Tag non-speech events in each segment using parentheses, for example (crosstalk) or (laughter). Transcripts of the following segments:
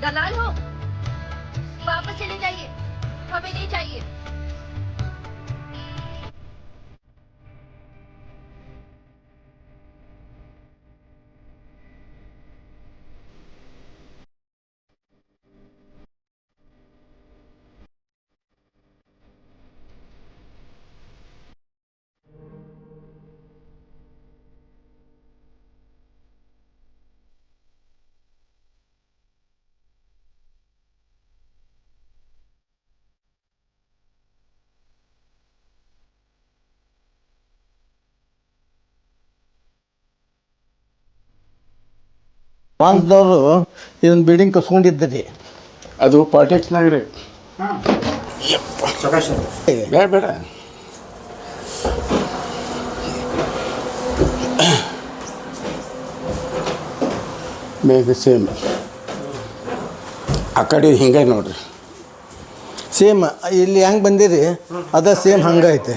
दलाल हो। वापस चले जाइए। हमें नहीं चाहिए। ಫ್ರಾನ್ಸ್ದವರು ಇದನ್ನ ಬಿಲ್ಡಿಂಗ್ ಕಸ್ಕೊಂಡಿದ್ದರಿ ಅದು ಪಾಲಿಟಿಕ್ಸ್ನಾಗ ರೀ ಬೇಡ ಬೇಡ. ಮೇಗ ಸೇಮ್. ಆ ಕಡೆ ಹಿಂಗೆ ನೋಡ್ರಿ. ಸೇಮ್ ಇಲ್ಲಿ ಹೆಂಗೆ ಬಂದಿರಿ? ಅದ ಸೇಮ್ ಹಂಗೈತೆ.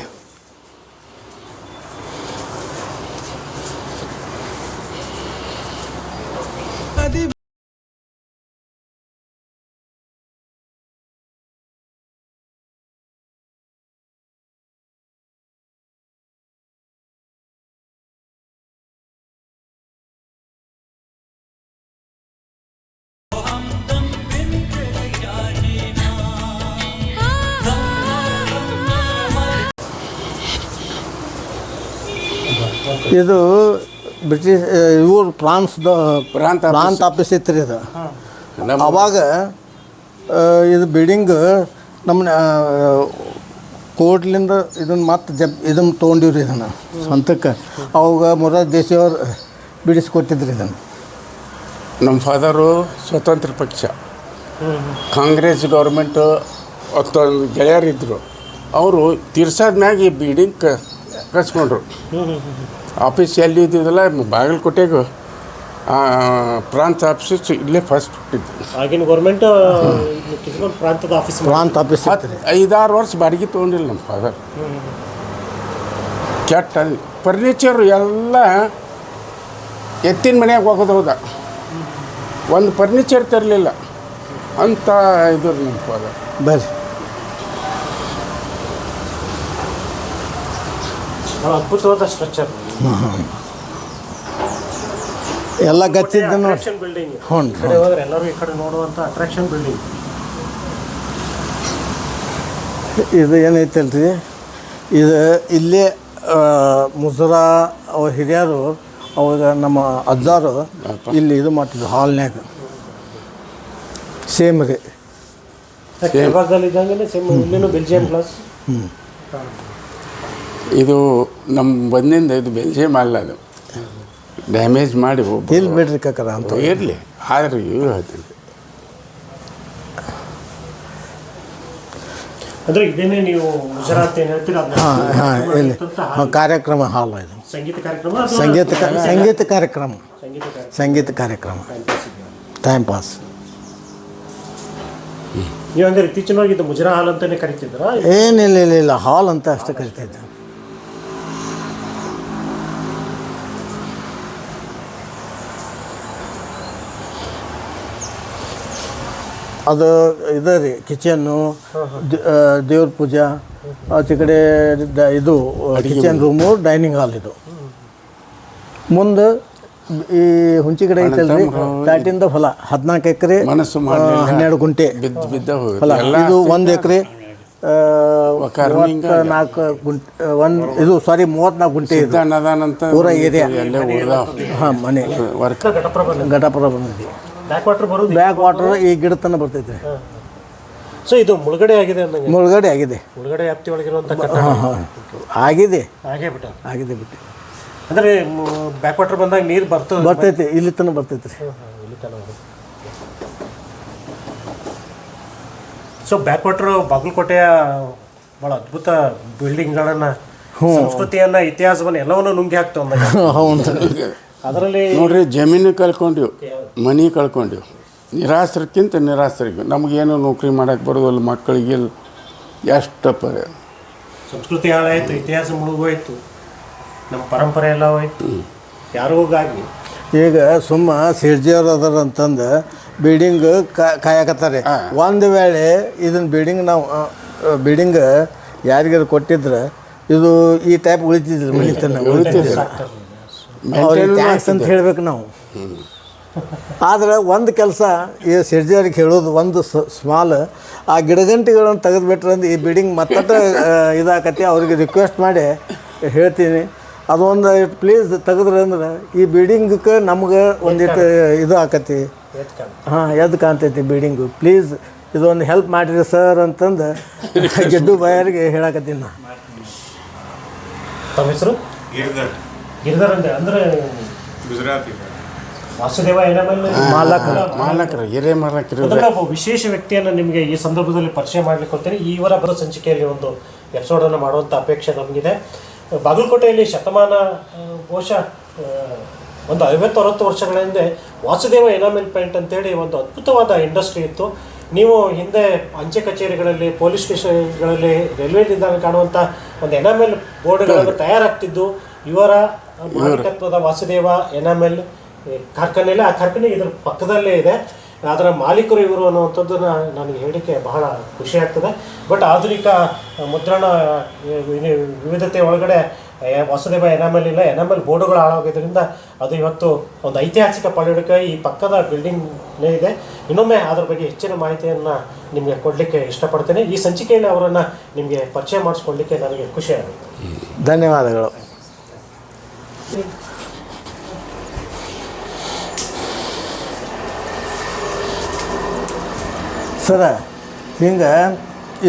ಇದು ಬ್ರಿಟಿಷ್ ಇವ್ರು ಫ್ರಾನ್ಸ್ದ ಪ್ರಾಂತ ಆಫೀಸ್. ಪ್ರಾಂತ ಆಫೀಸ್. ಇತ್ತು ರೀ ಇದು ಅವಾಗ ಇದು ಬಿಲ್ಡಿಂಗ್ ನಮ್ಮನ್ನ ಕೋರ್ಟ್ಲಿಂದ ಇದನ್ನು ಮತ್ತೆ ಜಪ್ ಇದನ್ನು ತೊಗೊಂಡಿವ್ರಿ ಇದನ್ನು ಸ್ವಂತಕ್ಕೆ. ಅವಾಗ ಮೊದಲ ದೇಶಿಯವ್ರು ಬಿಡಿಸ್ಕೊಟ್ಟಿದ್ರು ಇದನ್ನು. ನಮ್ಮ ಫಾದರು ಸ್ವತಂತ್ರ ಪಕ್ಷ. ಕಾಂಗ್ರೆಸ್ ಗೌರ್ಮೆಂಟು ಹತ್ತೊಂದು ಗೆಳೆಯರಿದ್ದರು ಅವರು ತೀರ್ಸಾದ ಮ್ಯಾಗ ಈ ಬಿಲ್ಡಿಂಗ್ ಕಸ್ಕೊಂಡ್ರು ಆಫೀಸ್ ಎಲ್ಲಿ ಇದ್ದಿದ್ದಲ್ಲ ಬಾಗಲಕೋಟೆಗೆ ಪ್ರಾಂತ ಆಫೀಸ್ ಇಲ್ಲೇ ಫಸ್ಟ್ ಹುಟ್ಟಿದ್ದು. ಆಗಿನ ಗೌರ್ಮೆಂಟ್ ಪ್ರಾಂತದ ಆಫೀಸ್ ಪ್ರಾಂತ ಆಫೀಸ್ ಐದಾರು ವರ್ಷ ಬಾಡಿಗೆ ತೊಗೊಂಡಿಲ್ಲ ನಮ್ಮ ಫಾದರ್ ಕೆಟ್ಟ ಫರ್ನಿಚರು ಎಲ್ಲ ಎತ್ತಿನ ಮನೆಯಾಗ ಹೋಗೋದು ಹೌದ? ಒಂದು ಫರ್ನಿಚರ್ ತರಲಿಲ್ಲ. ಅಂತ ಇದು ನಮ್ಮ ಫಾದರ್ ಬರ್ರಿ. ಅದ್ಭುತವಾದ ಸ್ಟ್ರಕ್ಚರ್ ಎಲ್ಲ ಗಚ್ಚಿದ್ದ ನೋಡಿ ಅಟ್ರಾಕ್ಷನ್ ಬಿಲ್ಡಿಂಗ್ ಹ್ಞೂ ಈ ಕಡೆ ಹೋದ್ರೆ ಎಲ್ಲರೂ ಈ ಕಡೆ ನೋಡುವಂಥ ಅಟ್ರಾಕ್ಷನ್ ಬಿಲ್ಡಿಂಗ್ ಇದು ಏನೈತಲ್ರಿ? ಇದು ಇಲ್ಲೇ ಮುಜರಾ ಅವ ಹಿರಿಯರು ಅವಾಗ ನಮ್ಮ ಅಜ್ಜಾರು ಇಲ್ಲಿ ಇದು ಮಾಡ್ತಿದ್ರು ಹಾಲ್ನ್ಯಾಗ ಸೇಮ್ ರೀ. ಕೆಳಭಾಗದಲ್ಲಿ ಇದ್ದಂಗೆ ಸೇಮ್ ಇಲ್ಲಿನೂ ಬೆಲ್ಜಿಯಂ ಕ್ಲಾಸ್ ಇದು ನಮ್ಮ ಬಂದಿಂದ ಇದು ಬೆಲ್ಜಿಯಂ ಅಲ್ಲ ಅದು. ಡ್ಯಾಮೇಜ್ ಮಾಡಿ ಇಲ್ಲಿ ಬಿಡ್ರಿ ಕಕ್ಕರ ಅಂತ ಇರಲಿ. ಆದ್ರೆ ಇವ್ರು ಹೇಳ್ತೀನಿ ಅಂದ್ರೆ ನೀವು ಗುಜರಾತ್ ಏನು ಹೇಳ್ತೀರ? ಹಾಂ ಹಾಂ ಇಲ್ಲಿ ಹಾಂ ಕಾರ್ಯಕ್ರಮ ಹಾಲ್ ಇದು. ಸಂಗೀತ ಕಾರ್ಯಕ್ರಮ ಸಂಗೀತ ಕಾರ್ಯಕ್ರಮ. ಸಂಗೀತ ಕಾರ್ಯಕ್ರಮ. ಟೈಮ್ ಪಾಸ್ ನೀವು ಹಂಗಾರೆ ಇತ್ತೀಚಿನ ಮುಜರಾ ಹಾಲ್ ಅಂತಾನೆ ಕರಿತಿದ್ರ ಏನಿಲ್ಲ ಇಲ್ಲ ಇಲ್ಲ. ಹಾಲ್ ಅಂತ ಅಷ್ಟೇ ಕರಿತಿದ್ದೆ. ಅದು ಇದೆ ರೀ ಕಿಚನ್ನು ದೇವ್ರ ಪೂಜಾ ಆಚೆ ಕಡೆ ದ- ಇದು ಕಿಚನ್ ರೂಮು ಡೈನಿಂಗ್ ಹಾಲ್ ಇದು. ಮುಂದೆ ಈ ಹುಂಚಿ ಕಡೆ ಐತಲ್ರಿ ಪ್ಲಾಟಿಂದ ಹೊಲ ಹದಿನಾಲ್ಕು ಎಕರೆ ಮನಸ್ಸು ಮಾಡಲಿಲ್ಲ. ಹನ್ನೆರಡು ಗುಂಟೆ. ಬಿದ್ದು ಬಿದ್ದ ಹೊಲ ಎಲ್ಲ ಇದು ಒಂದು ಎಕರೆ ನಾಲ್ಕು ಗುಂಟೆ ಒಂದು ಇದು ಸಾರಿ ಮೂವತ್ನಾಲ್ಕು ಗುಂಟೆ ಇದು. ಅನ್ನದಾನಂತ ಪೂರ ಏರಿಯಾ. ಉಳ್ದಾವ. ಹಾಂ ಮನೆ. ವರ್ಕ್ ಘಟಪ್ರಭ ನದಿ ಬ್ಯಾಕ್ ವಾಟರ್ ಬರೋದು ಬ್ಯಾಕ್ ವಾಟರ್ ಈ ಗಿಡ ತನಕ ಬರ್ತೈತೆ ಸೊ ಇದು ಮುಳುಗಡೆ ಆಗಿದೆ ಅಂದಂಗೆ? ಮುಳುಗಡೆ ಆಗಿದೆ. ಮುಳುಗಡೆ ವ್ಯಾಪ್ತಿ ಒಳಗಿರುವಂಥ ಹಾಂ ಹಾಂ ಆಗಿದೆ. ಹಾಗೆ ಬಿಟ್ಟ ಆಗಿದೆ ಬಿಟ್ಟು. ಅಂದ್ರೆ ಬ್ಯಾಕ್ ವಾಟರ್ ಬಂದಾಗ ನೀರು ಬರ್ತದೆ ಬರ್ತೈತೆ ಇಲ್ಲಿ ತನಕ ಬರ್ತೈತೆ. ರೀ ಇಲ್ಲಿ ತನಕ ಬರುತ್ತೆ. ಸೊ ಬ್ಯಾಕ್ ವಾಟರ್ ಬಾಗಲಕೋಟೆಯ ಭಾಳ ಅದ್ಭುತ ಬಿಲ್ಡಿಂಗ್ಗಳನ್ನು ಸಂಸ್ಕೃತಿಯನ್ನ ಇತಿಹಾಸವನ್ನು ಎಲ್ಲವನ್ನು ನುಂಗಿ ಹಾಕ್ತಾವ (laughs) ಹೌದು. ಅದರಲ್ಲಿ ನೋಡ್ರಿ ಜಮೀನು ಕಳ್ಕೊಂಡಿವ್ ಮನೆ ಕಳ್ಕೊಂಡಿವ್. ನಿರಾಶ್ರಕ್ಕಿಂತ ನಿರಾಶ್ರಿಗೆ. ನಮಗೇನು ನೌಕರಿ ಮಾಡಕ್ಕೆ ಬರೋದಲ್ಲ ಮಕ್ಕಳಿಗೆ ಎಷ್ಟು ಪ ಸಂಸ್ಕೃತಿ ಹಾಳಾಯಿತು ಇತಿಹಾಸ ಮುಳುಗೋಯ್ತು ನಮ್ಮ ಪರಂಪರೆ ಎಲ್ಲ ಹೋಯ್ತು. ಯಾರಿಗಾಗಿ ಈಗ ಸುಮ್ಮ ಸಿರ್ಜಿಯವ್ರು ಅದಾರ ಅಂತಂದು ಬಿಲ್ಡಿಂಗ್ ಕಾಯಕತ್ತಾರೆ. ಒಂದು ವೇಳೆ ಇದನ್ನ ಬಿಲ್ಡಿಂಗ್ ನಾವು ಬಿಲ್ಡಿಂಗ್ ಯಾರಿಗಾರು ಕೊಟ್ಟಿದ್ರೆ ಇದು ಈ ಟೈಪ್ ಉಳಿತಿದ್ರು ಉಳಿತಾನೆ ಉಳಿತಿದ್ರು ಥ್ಯಾಂಕ್ಸ್ ಅಂತ ಹೇಳ್ಬೇಕು ನಾವು. ಆದ್ರೆ ಒಂದು ಕೆಲಸ ಈ ಸಿರ್ಜರಿಗೆ ಹೇಳೋದು ಒಂದು ಸ್ಮಾಲ್ ಆ ಗಿಡಗಂಟಿಗಳನ್ನು ತೆಗೆದುಬಿಟ್ರೆ ಅಂದ್ರೆ ಈ ಬಿಲ್ಡಿಂಗ್ ಮತ್ತಷ್ಟು ಇದಾಕತಿ ಅವ್ರಿಗೆ ರಿಕ್ವೆಸ್ಟ್ ಮಾಡಿ ಹೇಳ್ತೀನಿ. ಅದೊಂದು ಪ್ಲೀಸ್ ತೆಗೆದ್ರೆ ಅಂದ್ರೆ ಈ ಬಿಲ್ಡಿಂಗಕ್ಕೆ ನಮ್ಗೆ ಒಂದಿಷ್ಟು ಇದು ಆಕತಿ ಹಾಂ ಎದ್ದು ಕಾಣ್ತೈತಿ ಬಿಲ್ಡಿಂಗು ಪ್ಲೀಸ್ ಇದೊಂದು ಹೆಲ್ಪ್ ಮಾಡಿರಿ ಸರ್ ಅಂತಂದು (laughs) ಗೆಡ್ಡು ಬಾಯರಿಗೆ ಹೇಳಕತ್ತೀನಿ ನಾ. ತಮ್ಮ ಹೆಸರು ಗಿರಿಧರ್ ಗಿರಿಧರ್ ಅಂದೆ ಅಂದ್ರೆ ಗುಜರಾತಿ. ವಾಸುದೇವ ಎನಮಲ್ ಮಾಲಕರು. ಮಾಲಕರು ಮಾಲಕರು ಒಬ್ಬ ವಿಶೇಷ ವ್ಯಕ್ತಿಯನ್ನು ನಿಮಗೆ ಈ ಸಂದರ್ಭದಲ್ಲಿ ಪರಿಚಯ ಮಾಡ್ಲಿಕ್ಕೆ ಹೋಗ್ತೀನಿ. ಇವರ ಬರೋ ಸಂಚಿಕೆಯಲ್ಲಿ ಒಂದು ಎಪಿಸೋಡನ್ನು ಮಾಡುವಂಥ ಅಪೇಕ್ಷೆ ನಮಗಿದೆ. ಬಾಗಲಕೋಟೆಯಲ್ಲಿ ಶತಮಾನ ಬಹುಶಃ ಒಂದು ಐವತ್ತು ಅರವತ್ತು ವರ್ಷಗಳ ಹಿಂದೆ ವಾಸುದೇವ ಎನಾಮಿಲ್ ಪೇಂಟ್ ಅಂತೇಳಿ ಒಂದು ಅದ್ಭುತವಾದ ಇಂಡಸ್ಟ್ರಿ ಇತ್ತು. ನೀವು ಹಿಂದೆ ಅಂಚೆ ಕಚೇರಿಗಳಲ್ಲಿ ಪೊಲೀಸ್ ಸ್ಟೇಷನ್ಗಳಲ್ಲಿ ರೈಲ್ವೆ ನಿಲ್ದಾಣ ಕಾಣುವಂಥ ಒಂದು ಎನಾಮೆಲ್ ಬೋರ್ಡ್ಗಳನ್ನು ತಯಾರಾಗ್ತಿದ್ದು ಇವರ ಮಾಲೀಕತ್ವದ ವಾಸುದೇವ ಎನ್ಎಂಎಲ್ ಕಾರ್ಖಾನೆ ಇಲ್ಲ ಆ ಕಾರ್ಖಾನೆ ಇದ್ರ ಪಕ್ಕದಲ್ಲೇ ಇದೆ. ಅದರ ಮಾಲೀಕರು ಇವರು ಅನ್ನುವಂಥದ್ದನ್ನ ನನಗೆ ಹೇಳಲಿಕ್ಕೆ ಬಹಳ ಖುಷಿ ಆಗ್ತದೆ. ಬಟ್ ಆಧುನಿಕ ಮುದ್ರಣ ವಿವಿಧತೆ ಒಳಗಡೆ ವಾಸುದೇವ ಎಲ್ ಇಲ್ಲ. ಎನಾಮೆಲ್ ಬೋರ್ಡುಗಳು ಹಾಳಾಗೋದ್ರಿಂದ ಅದು ಇವತ್ತು ಒಂದು ಐತಿಹಾಸಿಕ ಪಳೆಯುಳಿಕೆ ಈ ಪಕ್ಕದ ಬಿಲ್ಡಿಂಗ್ನೇ ಇದೆ. ಇನ್ನೊಮ್ಮೆ ಅದರ ಬಗ್ಗೆ ಹೆಚ್ಚಿನ ಮಾಹಿತಿಯನ್ನು ನಿಮಗೆ ಕೊಡಲಿಕ್ಕೆ ಇಷ್ಟಪಡ್ತೇನೆ. ಈ ಸಂಚಿಕೆಯಲ್ಲಿ ಅವರನ್ನು ನಿಮಗೆ ಪರಿಚಯ ಮಾಡಿಸ್ಕೊಳ್ಳಿಕ್ಕೆ ನನಗೆ ಖುಷಿ ಆಗುತ್ತೆ. ಧನ್ಯವಾದಗಳು. ಸರ ಹಿಂಗೆ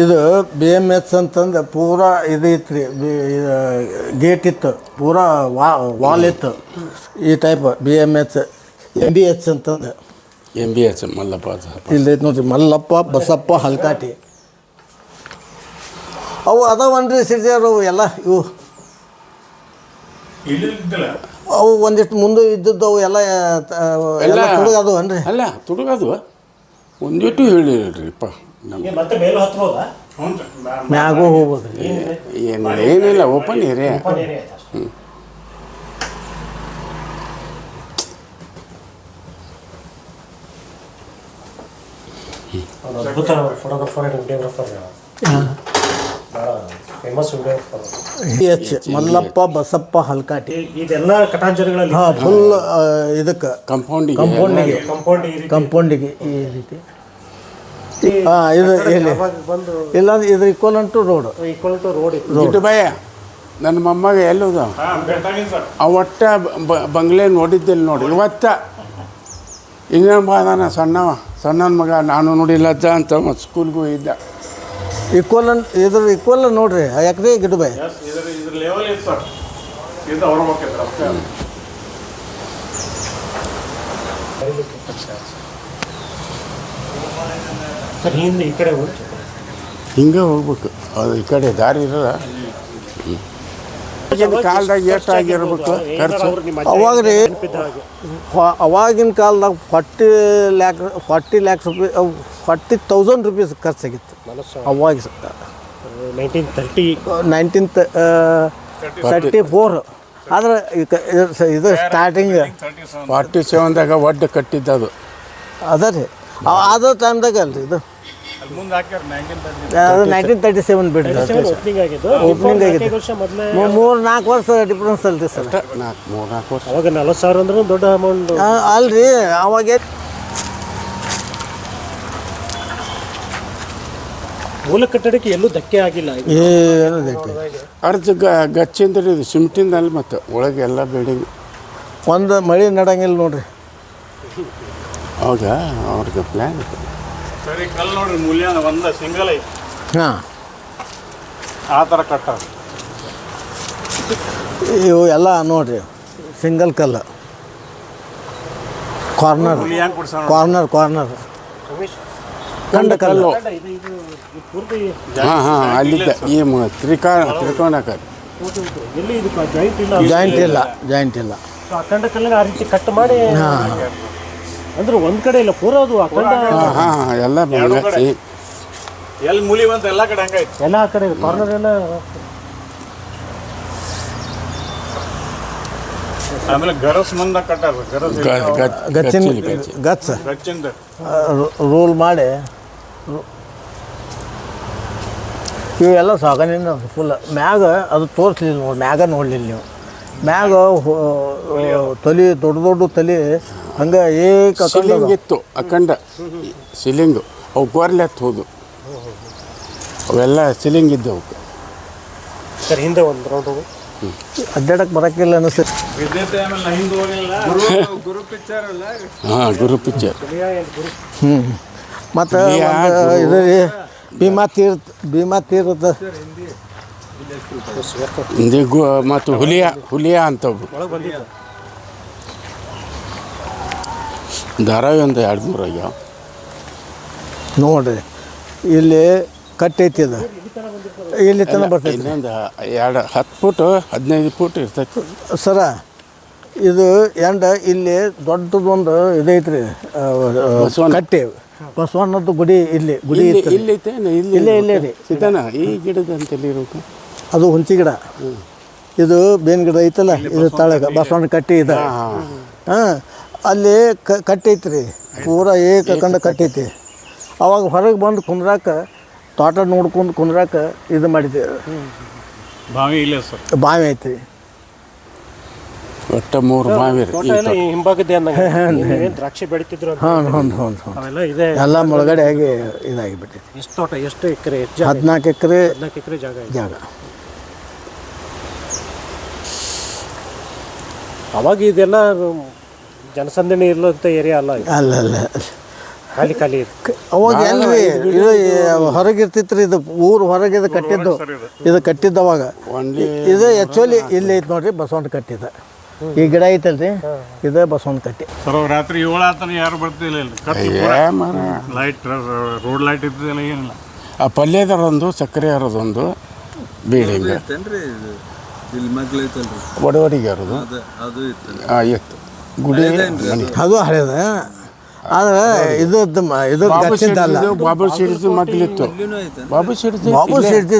ಇದು ಬಿ ಎಂ ಎಚ್ ಅಂತಂದು ಪೂರಾ ಇದು ಇತ್ತು ರೀ ಗೇಟ್ ಇತ್ತು ಪೂರಾ ವಾ ವಾಲ್ ಇತ್ತು. ಈ type B M H M B H ಅಂತಂದು ಎಂ ಬಿ ಎಚ್ ಮಲ್ಲಪ್ಪ ಇಲ್ಲೈತೆ ನೋಡ್ರಿ ಮಲ್ಲಪ್ಪ ಬಸಪ್ಪ ಹಲ್ಕಾಟಿ. ಅವು ಅದಾವನ್ರಿ ಅವು ಎಲ್ಲ ಇವು. ಅವು ಒಂದಿಷ್ಟು ಮುಂದೆ ಇದ್ದದ್ದು ಅವು ಎಲ್ಲ ಎಲ್ಲ ತುಡುಗದು ಅನ್ರಿ ಅಲ್ಲ ತುಡುಗದು ಒಂದಿಟ್ಟು ಹೇಳಿರಲ್ರಿಪ್ಪ ಮ್ಯಾಗೂ ಹೋಗ್ಬೋದು. ಏನು ಏನಿಲ್ಲ ಓಪನ್ ಏರಿಯಾ ಹ್ಞೂ ಅದ್ಭುತ ಫೋಟೋಗ್ರಫರ್ ವಿಡಿಯೋಗ್ರಫರ್ ಭಾಳ famous videographer H Mallappa Basappa Halkati ಇದೆಲ್ಲ ಕಟಾಂಜಲಿಗಳಲ್ಲಿ ಹಾಂ ಫುಲ್ ಇದಕ್ಕೆ. ಕಂಪೌಂಡಿಗೆ ಕಂಪೌಂಡಿಗೆ ಕಂಪೌಂಡ್ ಈ ರೀತಿ. ಕಂಪೌಂಡಿಗೆ ಈ ರೀತಿ. ಹಾಂ ಇದು ಇಲ್ಲಿ ಯಾವಾಗ ಬಂದು ಇಲ್ಲಾಂದ್ರೆ ಇದು equal to road equal to road ಇತ್ತು ಗಿಟ್ಟು ಭಯ ನನ್ನ ಮೊಮ್ಮಗ ಎಲ್ಲದ? ಆ ಒಟ್ಟ ಬಂಗ್ಲೆ ನೋಡಿದ್ದಿಲ್ಲ ನೋಡಿ. ಇವತ್ತ. ಇನ್ನೇನು ಅದಾನ ಸಣ್ಣವ. ಸಣ್ಣನ ಮಗ ನಾನು ನೋಡಿಲ್ಲ ಅಜ್ಜ ಅಂತ ಸ್ಕೂಲ್ಗೂ ಇದ್ದ. ಈಕ್ವಲ್ ಇದ್ರ ಈಕ್ವಲ್ ನೋಡ್ರಿ ಯಾಕ್ರಿ ಗಿಡ ಬೈ ಹಿಂದೆ ಈ ಕಡೆ ಹಿಂಗೆ ಹೋಗ್ಬೇಕು. ಅದು ಈ ಕಡೆ ದಾರಿ ಇರಲ್ಲ. ಕಾಲ್ದಾಗ ಎಷ್ಟು ಆಗಿರ್ಬೇಕು ಖರ್ಚು. ಅವಾಗ ರೀ ಅವಾಗಿನ ಕಾಲದಾಗ forty lakh forty lakhs rupees forty thousand rupees ಖರ್ಚಾಗಿತ್ತು. ಅವಾಗ. Nineteen thirty nineteen thirty four. ಆದ್ರೆ ಇದು ಸ್ಟಾರ್ಟಿಂಗ್ ಫಾರ್ಟಿ ಸೆವೆನ್ದಾಗ ಒಡ್ಡು ಕಟ್ಟಿದ್ದದು. ಅದ ರೀ. ಆ- ಅದ ಟೈಮ್ದಾಗ ಅಲ್ರಿ ಇದು. ಅದು ನೈನ್ಟೀನ್ ತರ್ಟಿ ಸೆವೆನ್ ಬಿಡ್ರಿ ಓಪನಿಂಗ್ ಆಗಿದ್ದು? ಆಗಿದ್ದು. ಮೂರು ನಾಲ್ಕು ವರ್ಷ ಡಿಫ್ರೆನ್ಸ್ ಅಲ್ರಿ ಸರ್. ನಾಲ್ಕು ಮೂರು ನಾಲ್ಕು ವರ್ಷ. ಅವಾಗ ನಲ್ವತ್ತು ಸಾವಿರ ಅಂದ್ರೆ ದೊಡ್ಡ ಅಮೌಂಟ್ ಆ, ಅಲ್ರಿ ಅವಾಗ ಮೂಲ ಕಟ್ಟಡಕ್ಕೆ ಎಲ್ಲೂ ಧಕ್ಕೆ ಆಗಿಲ್ಲ ಏನು ಧಕ್ಕೆ. ಅರ್ಧ ಗ ಗಚ್ಚಿಂದ್ರಿ ಇದು ಸಿಮೆಂಟಿಂದ ಅಲ್ಲಿ ಮತ್ತೆ ಒಳಗೆ ಎಲ್ಲ ಬಿಲ್ಡಿಂಗ್ ಒಂದು ಮಳೆ ನಡಂಗಿಲ್ಲ ನೋಡ್ರಿ. ಹೌದಾ? ಅವ್ರಿಗೆ ಪ್ಲ್ಯಾನ್ ಇತ್ತು. ಸರಿ ಕಲ್ಲು ನೋಡ್ರಿ ಮೂಲ್ಯ ಒಂದು ಸಿಂಗಲ್ ಐತಿ. ಹಾಂ. ಆ ಥರ ಕಟ್ಟ ಇವು ಎಲ್ಲ ನೋಡ್ರಿ ಸಿಂಗಲ್ ಕಲ್ಲು. ಕಾರ್ನರ್ ಕಾರ್ನರ್ ಕಾರ್ನರ್ ಕಂಡ ಕಲ್ಲು. ಇದು ಇದು ಇದು ಪೂರ್ತಿ ಹಾಂ ಹಾಂ ಅಲ್ಲಿದ್ದ ಈ ಮ- ತ್ರಿಕೋಣ ಇದು ಜಾಯಿಂಟ್ ಇಲ್ಲ. ಜಾಯಿಂಟ್ ಇಲ್ಲ ಜಾಯಿಂಟ್ ಇಲ್ಲ. ಅಖಂಡ ಕಲ್ಲಿನ ಆ ರೀತಿ ಕಟ್ ಮಾಡಿ ಹಾಂ. ಅಂದ್ರೆ ಒಂದ್ ಕಡೆ ಇಲ್ಲ ಪೂರ ಅದು ಅಖಂಡ ಹಾಂ ಹಾಂ ಎಲ್ಲ ಬಂಗಾಸಿ ಎಲ್ಲಿ ಮೂಲಿ ಬಂತ ಎಲ್ಲ ಕಡೆ ಹಂಗಾಯ್ತು ಎಲ್ಲ ಆ ಕಡೆ ಕಾರ್ನರ್ ಎಲ್ಲ ಆಮೇಲೆ ಗರಸ್ ಮುಂದ ಕಟ್ಟಾರ ಗರಸ್ ಗ- ಗ- ಗಚ್ಚಿನ ಗಚ್ಚಿಲಿ ಗಚ್ಚಿ. ಗಚ್ಚ ಗಚ್ಚಿಂದ. ರೋಲ್ ಮಾಡಿ. ಇವೆಲ್ಲ ಸಾಗನಿಂದ ಫುಲ್ ಮ್ಯಾಗ ಅದು ತೋರಿಸ್ಲಿಲ್ಲ ನೋಡಿ ಮ್ಯಾಗ ನೋಡಲಿಲ್ಲ ನೀವು. ಮ್ಯಾಗ ತಲೆ ದೊಡ್ಡ ದೊಡ್ಡ ತಲೆ ಹಂಗೆ ಏಕ ಸಿಲಿಂಗ್ ಇತ್ತು ಅಖಂಡ. ಸಿಲಿಂಗು ಅವು ಗೋರ್ಲೆ ಹತ್ತು ಹೋದು ಅವೆಲ್ಲ ಸಿಲಿಂಗ್ ಇದ್ದವು ಸರ್ ಹಿಂದೆ ಒಂದು ರೌಂಡ್ ಹೋಗು. ಅಡ್ಡಾಡಕ್ಕೆ ಬರೋಕ್ಕಿಲ್ಲ ಅನಿಸ್ತದೆ ಹಾಂ ಗುರು ಪಿಕ್ಚರ್. ಹ್ಞೂ ಮತ್ತು. ಇದು ಭೀಮಾ ತೀರ್ಥ ಭೀಮಾ ತೀರ್ಥ. ಹಿಂದಿ ಗು ಮತ್ತು ಹುಲಿಯ ಹುಲಿಯ ಅಂತವು ಧಾರಾವಾಹಿ ಒಂದು ಎರಡು ಮೂರು ಆಗ್ಯಾವ ನೋಡ್ರಿ ಇಲ್ಲಿ ಕಟ್ಟೈತಿ ಅದು. ಇಲ್ಲಿ ತನಕ ಬರ್ತೈತಿ. ಇನ್ನೊಂದು ಎರಡು ಹತ್ತು ಫುಟು ಹದಿನೈದು ಫುಟ್ ಇರ್ತೈತಿ. ಸರ ಇದು ಎಂಡ ಇಲ್ಲಿ ದೊಡ್ಡದೊಂದು ಇದೈತ್ರಿ ರೀ ಆ, ಬಸವಣ್ಣ. ಕಟ್ಟೆ. ಬಸವಣ್ಣದ್ದು ಗುಡಿ ಇಲ್ಲಿ ಗುಡಿ ಇಲ್ಲಿ ಇಲ್ಲಿ ಐತೇನು ಇಲ್ಲಿ ಇಲ್ಲೇ ಇಲ್ಲೇ ರೀ ಸಿದ್ಧಾನ ಈ ಗಿಡದ ಅಂತಲ್ಲಿ ಇರಬೇಕು ಅದು ಹುಂಚಿ ಗಿಡ ಇದು ಬೇನ್ ಗಿಡ ಐತಲ್ಲ ಇದು ತಳಗ ಬಸವಣ್ಣ ಕಟ್ಟಿ ಇದೆ. ಹಾಂ. ಅಲ್ಲಿ ಕ ರೀ ಪೂರ ಏಕ ಕಂಡ ಕಟ್ಟೈತಿ. ಅವಾಗ ಹೊರಗೆ ಬಂದು ಕುಂದ್ರಾಕ ತೋಟ ನೋಡ್ಕೊಂಡು ಕುಂದ್ರಾಕ ಇದು ಮಾಡಿದೆ. ಬಾವಿ ಇಲ್ಲ ಸರ್. ಬಾವಿ ಐತಿ ಒಟ್ಟು ಮೂರು ಬಾವಿ ದ್ರಾಕ್ಷಿ ಬೆಳಿತಿದ್ರು ಅಂತ ಹಾಂ ಹೌದು ಹೌದು ಹ್ಞೂ ಇದೆ. ಎಲ್ಲ ಮುಳುಗಡೆ ಆಗಿ ಇದಾಗಿಬಿಟ್ಟಿದೆ. ಎಷ್ಟು ತೋಟ ಎಷ್ಟು ಎಕರೆ ಎಷ್ಟು ಜಾಗ ಹದಿನಾಲ್ಕು ಎಕರೆ ಹದಿನಾಲ್ಕು ಎಕರೆ ಜಾಗ ಇದೆ. ಜಾಗ. ಅವಾಗ ಇದೆಲ್ಲ ಜನಸಂದಣಿ ಇರ್ಲಂತ ಏರಿಯಾ ಅಲ್ಲ ಇದು. ಅಲ್ಲ ಅಲ್ಲ ಖಾಲಿ ಖಾಲಿ ಇದೆ. ಅವಾಗ ಎಲ್ಲಿ ಇದು ಹೊರಗೆ ಇರ್ತಿತ್ರಿ ಇದು ಊರು ಹೊರಗೆ ಇದು ಕಟ್ಟಿದ್ದು. ಇದು. ಕಟ್ಟಿದ್ದು ಅವಾಗ. ಇದು ಆ್ಯಕ್ಚುಲಿ ಇಲ್ಲಿ ಐತೆ ನೋಡ್ರಿ ಬಸವಣ್ಣ ಕಟ್ಟಿದ ಈ ಗಿಡ ಐತಲ್ರಿ ಇದು ಬಸವಣ್ಣ ಕಟ್ಟಿ. ಸರ್ ಅವ್ರು ರಾತ್ರಿ ಏಳು ಆತನ ಯಾರು ಬರ್ತಿಲ್ಲ ಇಲ್ಲಿ. ಕತ್ಲು ಲೈಟ್ ರೋಡ್ ಲೈಟ್ ಇದ್ದಿಲ್ಲ ಏನಿಲ್ಲ. ಆ ಪಲ್ಯದರೊಂದು ಸಕ್ಕರೆ ಅರದೊಂದು ಬೀಳಿಂಗ್ ಐತಲ್ರಿ. ಒಡವಡಿಗೆ ಅರದು ಅದು ಅದು ಇತ್ತು. ಆ, ಇತ್ತು. ಗುಡಿ ಮನೆ. ಅದು ಹಳೇದ. ಆದ್ರೆ ಇದು ಇದು ಬಾಬು ಗಚ್ಚಿದ್ದಲ್ಲ ಬಾಬು ಸಿಡ್ದು ಮಕ್ಕಳಿತ್ತು ಐತೆ. ಬಾಬು ಸಿಡ್ದು ಬಾಬು ಸಿಡ್ತಿ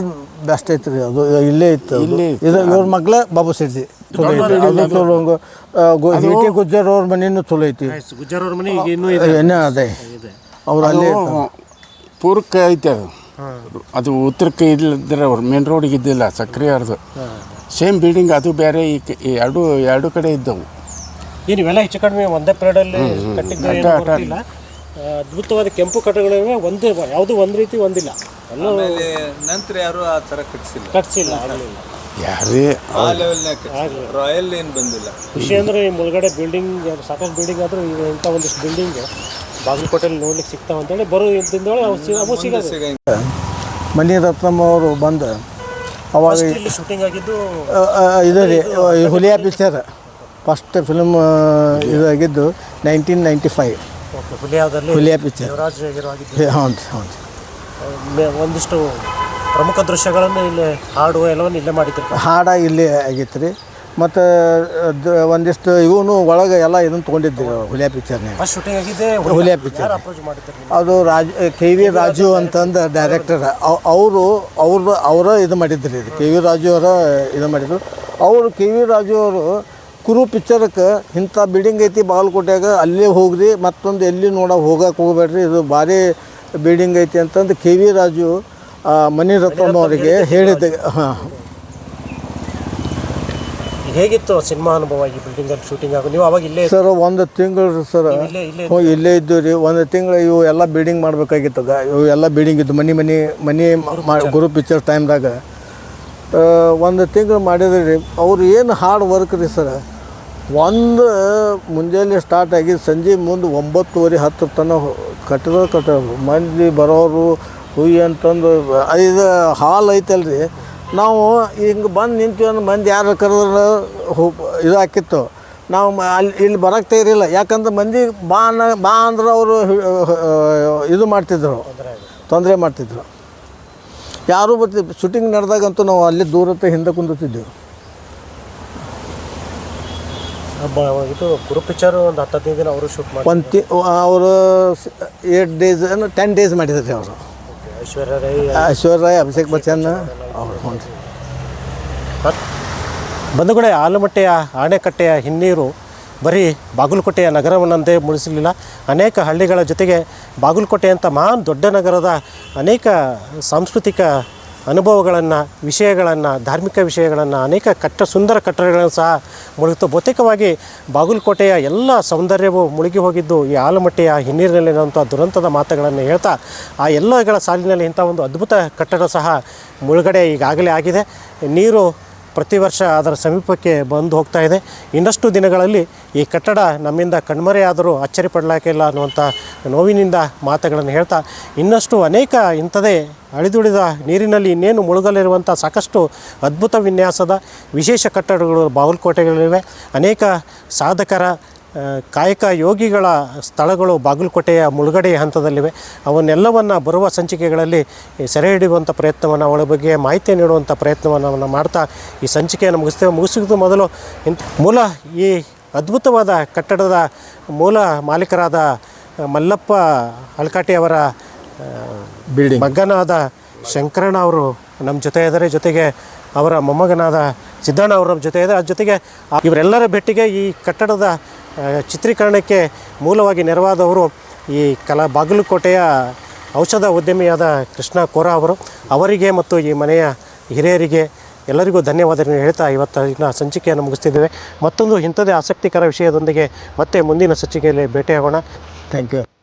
ಬೆಸ್ಟ್ ಐತ್ರಿ ಅದು. ಇಲ್ಲೇ ಇತ್ತು ಅದು. ಇಲ್ಲೇ ಇತ್ತು. ಇದು ಇವ್ರ ಮಗ್ಳ ಬಾಬು ಶೆಟ್ಟಿ. ಚಲೋ ಐತಿ ಅದು ಚಲೋ ಹಿಟಿ ಗುಜ್ಜರ್ ಅವ್ರ ಮನೇನು ಚಲೋ ಐತಿ. ಗುಜ್ಜರ್ ಅವ್ರ ಮನೆ ಈಗ ಇನ್ನೂ ಇದೆ. ಏನೇ ಅದೇ. ಅವ್ರು ಅಲ್ಲೇ ಪೂರ್ಕ ಪೂರ್ವಕ್ಕೆ ಐತೆ ಅದು. ಅದು ಉತ್ತರಕ್ಕೆ ಇಲ್ಲದ್ರೆ ಅವ್ರು ಮೇನ್ ರೋಡಿಗೆ ಇದ್ದಿಲ್ಲ ಸಕ್ರೆ ಅವ್ರದ್ದು ಸೇಮ್ ಬಿಲ್ಡಿಂಗ್ ಅದು ಬೇರೆ ಈ ಕ- ಈ ಎರಡು ಎರಡು ಕಡೆ ಇದ್ದವು. ಏನು ಇವೆಲ್ಲ ಹೆಚ್ಚು ಕಡಿಮೆ ಒಂದೇ ಪೀರಿಯಡಲ್ಲಿ ಕಟ್ಟಿದ್ದು ಏನು. ಗೊತ್ತಿಲ್ಲ ಅದ್ಭುತವಾದ ಕೆಂಪು ಕಟ್ಟಡಗಳಿವೆ ಒಂದೇ ಯಾವುದು ಒಂದು ರೀತಿ ಒಂದಿಲ್ಲ. ಎಲ್ಲ ನಂತರ ಯಾರು ಆ ಥರ ಕಟ್ಸಿಲ್ಲ. ಕಟ್ಸಿಲ್ಲ ಆಗಲಿಲ್ಲ. ಯಾರೇ ಆ ಲೆವೆಲ್ನಾಗ ರಾಯಲ್ ಏನು ಬಂದಿಲ್ಲ. ಖುಷಿ ಅಂದರೆ ಈ ಮುಳುಗಡೆ ಬಿಲ್ಡಿಂಗ್ ಸಾಕಷ್ಟು ಬಿಲ್ಡಿಂಗ್ ಆದರೂ ಈಗ ಇಂಥ ಒಂದಿಷ್ಟು ಬಿಲ್ಡಿಂಗ್ ಬಾಗಲಕೋಟೆಯಲ್ಲಿ ನೋಡ್ಲಿಕ್ಕೆ ಸಿಗ್ತಾವ ಅಂತೇಳಿ ಬರೋ ದಿನದೊಳಗೆ ಅವು ಸಿಗೋದು. ಸಿಗಂಗಿಲ್ಲ ರತ್ನಮ್ಮ ಅವರು ಬಂದು. ಅವಾಗ ಶೂಟಿಂಗ್ ಆಗಿದ್ದು ಇದು ರೀ ಹುಲಿಯಾ ಪಿಕ್ಚರ್ ಫಸ್ಟ್ ಫಿಲ್ಮ್ ಇದಾಗಿದ್ದು ನೈನ್ಟೀನ್ ನೈಂಟಿ ಫೈವ್ ಓಕೆ ಹುಲಿಯಾದಲ್ಲಿ ಹುಲಿಯಾ ಪಿಕ್ಚರ್ ದೇವರಾಜ್ ಹೀರೋ ಆಗಿದ್ದು. ಹ್ಞೂ ಒಂದಿಷ್ಟು ಪ್ರಮುಖ ದೃಶ್ಯಗಳನ್ನು ಇಲ್ಲಿ ಹಾಡು ಎಲ್ಲವನ್ನು ಇಲ್ಲೇ ಮಾಡಿದ್ರು ಹಾಡ ಇಲ್ಲಿ ಆಗಿತ್ತು ರೀ. ಮತ್ತು ಒಂದಿಷ್ಟು ಇವನು ಒಳಗೆ ಎಲ್ಲ ಇದನ್ನು ತೊಗೊಂಡಿದ್ದು ಹುಲಿಯಾ ಪಿಕ್ಚರ್ನಾಗ ಫಸ್ಟ್ ಶೂಟಿಂಗ್ ಆಗಿದೆ ಹುಲಿಯಾ ಪಿಕ್ಚರ್ ಅದು ರಾಜ್ ಕೆ ವಿ ರಾಜು ಅಂತಂದು ಡೈರೆಕ್ಟರ್ ಅವರು ಅವ್ರ ಅವರ ಇದು ಮಾಡಿದ್ರು ಇದು ಕೆ ವಿ ರಾಜು ಅವರ ಇದು ಮಾಡಿದ್ರು. ಅವರು ಕೆ ವಿ ರಾಜು ಅವರು ಕುರು ಪಿಕ್ಚರ್ಕ್ಕೆ ಇಂಥ ಬಿಲ್ಡಿಂಗ್ ಐತಿ ಬಾಗಲಕೋಟೆಯಾಗ ಅಲ್ಲೇ ಹೋಗ್ರಿ ಮತ್ತೊಂದು ಎಲ್ಲಿ ನೋಡ ಹೋಗಕ್ಕೆ ಹೋಗ್ಬೇಡ್ರಿ ಇದು ಭಾರಿ ಬಿಲ್ಡಿಂಗ್ ಐತಿ ಅಂತಂದು ಕೆ ವಿ ರಾಜು ರತ್ನಮ್ಮ ಅವರಿಗೆ ಹೇಳಿದ್ದೆ. ಹಾಂ. ಹೇಗಿತ್ತು ಸಿನಿಮಾ ಅನುಭವ ಈ ಬಿಲ್ಡಿಂಗ್ ಅಲ್ಲಿ ಶೂಟಿಂಗ್ ಆಗೋ? ನೀವು ಅವಾಗ ಇಲ್ಲೇ ಸರ್ ಒಂದು ತಿಂಗಳು ಸರ್. ಹ್ಞೂ ಇಲ್ಲೇ ಇದ್ದು ರೀ. ಒಂದು ತಿಂಗಳು ಇವು ಎಲ್ಲ ಬಿಲ್ಡಿಂಗ್ ಮಾಡಬೇಕಾಗಿತ್ತು. ಇವು ಎಲ್ಲ ಬಿಲ್ಡಿಂಗ್ ಇದ್ದು ಮನೆ ಮನೆ ಮನೆ ಗುರು ಪಿಕ್ಚರ್ ಟೈಮ್ದಾಗ ಒಂದು ತಿಂಗಳು ಮಾಡಿದ್ರಿ ಅವ್ರು ಏನು ಹಾರ್ಡ್ ವರ್ಕ್ ರೀ ಸರ್? ಒಂದು ಮುಂಜಾನೆ ಸ್ಟಾರ್ಟ್ ಆಗಿದ್ದು ಸಂಜೆ ಮುಂದೆ ಒಂಬತ್ತುವರೆ, ಹತ್ತು ತನಕ ಕಟ್ಟದ ಕಟ್ಟೋದು ಮಂದಿ ಬರೋರು, ಹುಯ್ ಅಂತಂದು ಐದು ಹಾಲ್ ಐತಲ್ರಿ. ನಾವು ಹಿಂಗೆ ಬಂದು ನಿಂತೀವಿ ಅಂದ್ರೆ ಮಂದಿ ಯಾರು ಕರೆದ್ರೆ ಹೋ, ಇದು ಹಾಕಿತ್ತು. ನಾವು ಅಲ್ಲಿ, ಇಲ್ಲಿ ಬರಕ್ಕೆ ತಯಾರಿಲ್ಲ ಯಾಕಂದ್ರೆ ಮಂದಿ ಬಾ ಅನ್ನ ಬಾ ಅಂದ್ರೆ ಅವರು ಇದು ಮಾಡ್ತಿದ್ರು. ತೊಂದರೆ ಮಾಡ್ತಿದ್ರು. ಯಾರೂ ಬರ್ತಿದ್ರು ಶೂಟಿಂಗ್ ನಡೆದಾಗಂತೂ ನಾವು ಅಲ್ಲಿ ದೂರತ್ತೆ ಹಿಂದೆ ಕುಂದಿರ್ತಿದ್ದೆವು ಇದು ಗುರು ಪಿಕ್ಚರ್ ಒಂದು ಹತ್ತು ಹದಿನೈದು ದಿನ ಅವರು ಶೂಟ್ ಮಾಡಿ ಒಂದು ತಿ ಅವರು ಏಟ್ ಡೇಸ್ ಟೆನ್ ಡೇಸ್ ಮಾಡಿದ್ರು ಅವರು. ಐಶ್ವರ್ಯ ರೈ ಐಶ್ವರ್ಯ ರಾಯ್ ಅಭಿಷೇಕ್ ಬಚ್ಚನ್ ಅವ್ರು ಹ್ಞೂ ರೀ ಬಂಧುಗಳೇ ಆಲಮಟ್ಟೆಯ ಆಣೆಕಟ್ಟೆಯ ಹಿನ್ನೀರು ಬರೀ ಬಾಗಲಕೋಟೆಯ ನಗರವನ್ನಂದೇ ಮುಳಿಸಲಿಲ್ಲ ಅನೇಕ ಹಳ್ಳಿಗಳ ಜೊತೆಗೆ ಬಾಗಲಕೋಟೆ ಅಂತ ಮಹಾನ್ ದೊಡ್ಡ ನಗರದ ಅನೇಕ ಸಾಂಸ್ಕೃತಿಕ ಅನುಭವಗಳನ್ನು, ವಿಷಯಗಳನ್ನು, ಧಾರ್ಮಿಕ ವಿಷಯಗಳನ್ನು, ಅನೇಕ ಕಟ್ಟ ಸುಂದರ ಕಟ್ಟಡಗಳನ್ನು ಸಹ ಮುಳುಗಿತು. ಬಹುತೇಕವಾಗಿ ಬಾಗಲಕೋಟೆಯ ಎಲ್ಲ ಸೌಂದರ್ಯವು ಮುಳುಗಿ ಹೋಗಿದ್ದು ಈ ಆಲಮಟ್ಟಿಯ ಹಿನ್ನೀರಿನಲ್ಲಿರುವಂಥ ದುರಂತದ ಮಾತುಗಳನ್ನು ಹೇಳ್ತಾ, ಆ ಎಲ್ಲಗಳ ಸಾಲಿನಲ್ಲಿ ಇಂಥ ಒಂದು ಅದ್ಭುತ ಕಟ್ಟಡ ಸಹ ಮುಳುಗಡೆ ಈಗಾಗಲೇ ಆಗಿದೆ. ನೀರು ಪ್ರತಿ ವರ್ಷ ಅದರ ಸಮೀಪಕ್ಕೆ ಬಂದು ಹೋಗ್ತಾ ಇದೆ. ಇನ್ನಷ್ಟು ದಿನಗಳಲ್ಲಿ ಈ ಕಟ್ಟಡ ನಮ್ಮಿಂದ ಕಣ್ಮರೆಯಾದರೂ ಅಚ್ಚರಿ ಪಡಲಾಕಿಲ್ಲ ಅನ್ನುವಂಥ ನೋವಿನಿಂದ ಮಾತುಗಳನ್ನು ಹೇಳ್ತಾ, ಇನ್ನಷ್ಟು ಅನೇಕ ಇಂಥದೇ ಅಳಿದುಳಿದ ನೀರಿನಲ್ಲಿ ಇನ್ನೇನು ಮುಳುಗಲಿರುವಂಥ ಸಾಕಷ್ಟು ಅದ್ಭುತ ವಿನ್ಯಾಸದ ವಿಶೇಷ ಕಟ್ಟಡಗಳು ಬಾಗಲಕೋಟೆಗಳಿವೆ ಅನೇಕ ಸಾಧಕರ ಕಾಯಕ ಯೋಗಿಗಳ ಸ್ಥಳಗಳು ಬಾಗಲಕೋಟೆಯ ಮುಳುಗಡೆ ಹಂತದಲ್ಲಿವೆ. ಅವನ್ನೆಲ್ಲವನ್ನು ಬರುವ ಸಂಚಿಕೆಗಳಲ್ಲಿ ಸೆರೆ ಹಿಡಿಯುವಂಥ ಪ್ರಯತ್ನವನ್ನು ಅವಳ ಬಗ್ಗೆ ಮಾಹಿತಿ ನೀಡುವಂಥ ಪ್ರಯತ್ನವನ್ನು ನಾವು ಮಾಡ್ತಾ ಈ ಸಂಚಿಕೆಯನ್ನು ಮುಗಿಸ್ತೇವೆ. ಮುಗಿಸಿದ ಮೊದಲು ಇಂಥ ಮೂಲ ಈ ಅದ್ಭುತವಾದ ಕಟ್ಟಡದ ಮೂಲ ಮಾಲೀಕರಾದ ಮಲ್ಲಪ್ಪ ಅಳ್ಕಾಟಿಯವರ ಅವರ ಬಿಲ್ಡಿಂಗ್ ಮಗ್ಗನಾದ ಶಂಕರಣ್ಣ ಅವರು ನಮ್ಮ ಜೊತೆ ಇದ್ದಾರೆ. ಜೊತೆಗೆ ಅವರ ಮೊಮ್ಮಗನಾದ ಸಿದ್ದಣ್ಣ ಅವರ ಜೊತೆ ಇದೆ. ಅದ್ರ ಜೊತೆಗೆ ಇವರೆಲ್ಲರ ಭೇಟಿಗೆ ಈ ಕಟ್ಟಡದ ಚಿತ್ರೀಕರಣಕ್ಕೆ ಮೂಲವಾಗಿ ನೆರವಾದವರು ಈ ಕಲಾ ಬಾಗಲಕೋಟೆಯ ಔಷಧ ಉದ್ಯಮಿಯಾದ ಕೃಷ್ಣ ಕೋರ ಅವರು. ಅವರಿಗೆ ಮತ್ತು ಈ ಮನೆಯ ಹಿರಿಯರಿಗೆ ಎಲ್ಲರಿಗೂ ಧನ್ಯವಾದಗಳನ್ನು ಹೇಳ್ತಾ ಇವತ್ತಿನ ಸಂಚಿಕೆಯನ್ನು ಮುಗಿಸ್ತಿದ್ದೇವೆ. ಮತ್ತೊಂದು ಇಂಥದೇ ಆಸಕ್ತಿಕರ ವಿಷಯದೊಂದಿಗೆ ಮತ್ತೆ ಮುಂದಿನ ಸಂಚಿಕೆಯಲ್ಲಿ ಭೇಟಿಯಾಗೋಣ. Thank you